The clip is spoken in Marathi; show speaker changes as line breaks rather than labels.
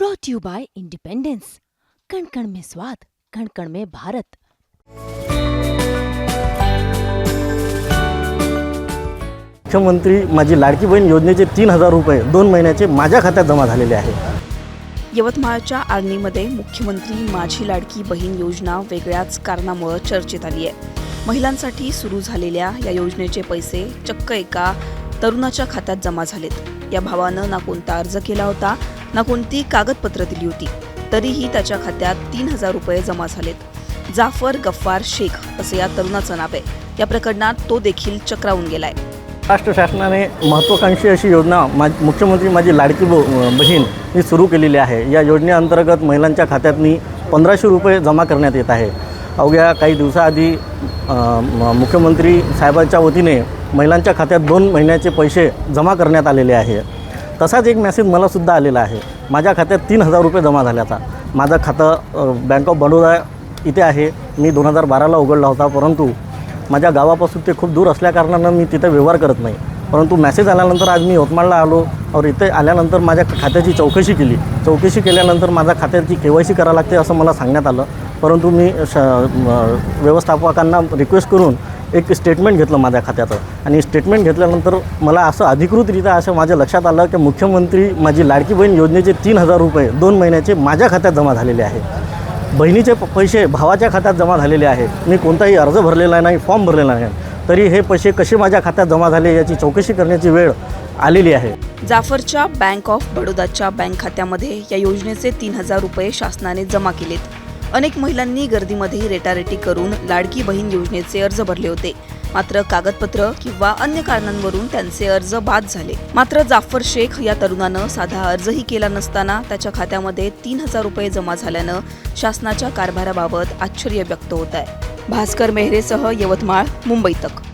ब्रॉट यू बाय इंडिपेंडेंस कण कण में स्वाद कण कण में भारत
मुख्यमंत्री माझी लाडकी बहीण योजनेचे तीन हजार रुपये दोन महिन्याचे माझ्या खात्यात जमा झालेले आहे.
यवतमाळच्या आर्णीमध्ये मुख्यमंत्री माझी लाडकी बहीण योजना वेगळ्याच कारणामुळं चर्चेत आली आहे. महिलांसाठी सुरू झालेल्या या योजनेचे पैसे चक्क एका तरुणाच्या खात्यात जमा झालेत. या भावानं ना कोणता अर्ज केला होता ना कोणती कागदपत्र दिली होती? तरीही त्याच्या खात्यात तीन हजार रुपये जमा झालेत. जाफर गफ्फार शेख असं या तरुणाचं नाव आहे. या प्रकरणात तो देखील चक्रावून गेलाय.
महाराष्ट्र शासनाने महत्त्वाकांक्षी अशी योजना मा मुख्यमंत्री माझी लाडकी ब बहीण ही सुरू केलेली आहे. या योजनेअंतर्गत महिलांच्या खात्यातनी पंधराशे रुपये जमा करण्यात येत आहे. अवघ्या काही दिवसाआधी म- मुख्यमंत्री साहेबांच्या वतीने महिलांच्या खात्यात दोन महिन्याचे पैसे जमा करण्यात आलेले आहे. तसाच एक मेसेज मलासुद्धा आलेला आहे. माझ्या खात्यात तीन हजार रुपये जमा झाल्याचा माझं खातं बँक ऑफ बडोदा इथे आहे. मी दोन हजार बाराला उघडला होता परंतु माझ्या गावापासून ते खूप दूर असल्याकारणानं मी तिथे व्यवहार करत नाही. परंतु मेसेज आल्यानंतर आज मी यवतमाळला आलो. और इथे आल्यानंतर माझ्या खात्याची चौकशी केली. चौकशी केल्यानंतर माझ्या खात्याची के वाय सी करावं लागते असं मला सांगण्यात आलं. परंतु मी श व्यवस्थापकांना रिक्वेस्ट करून एक स्टेटमेंट घेतलं माझ्या खात्याचं आणि स्टेटमेंट घेतल्यानंतर मला असं अधिकृतरित्या असं माझ्या लक्षात आलं की मुख्यमंत्री माझी लाडकी बहीण योजनेचे तीन हजार रुपये दोन महिन्याचे माझ्या खात्यात जमा झालेले आहे. बहिणीचे प- पैसे भावाच्या खात्यात जमा झालेले आहे. मी कोणताही अर्ज भरलेला नाही फॉर्म भरलेला नाही. तरी हे पैसे कसे माझ्या खात्यात जमा झाले याची चौकशी करण्याची वेळ आलेली आहे.
जाफरच्या बँक ऑफ बडोदाच्या बँक खात्यामध्ये या योजनेचे तीन हजार रुपये शासनाने जमा केलेत. अनेक महिलांनी गर्दीमध्ये रेटारेटी करून लाडकी बहीण योजनेचे अर्ज भरले होते. मात्र कागदपत्र किंवा अन्य कारणांवरून त्यांचे अर्ज बाद झाले. मात्र जाफर शेख या तरुणानं साधा अर्जही केला नसताना त्याच्या खात्यामध्ये तीन हजार रुपये जमा झाल्यानं शासनाच्या कारभाराबाबत आश्चर्य व्यक्त होत आहे. भास्कर मेहरेसह यवतमाळ मुंबई तक.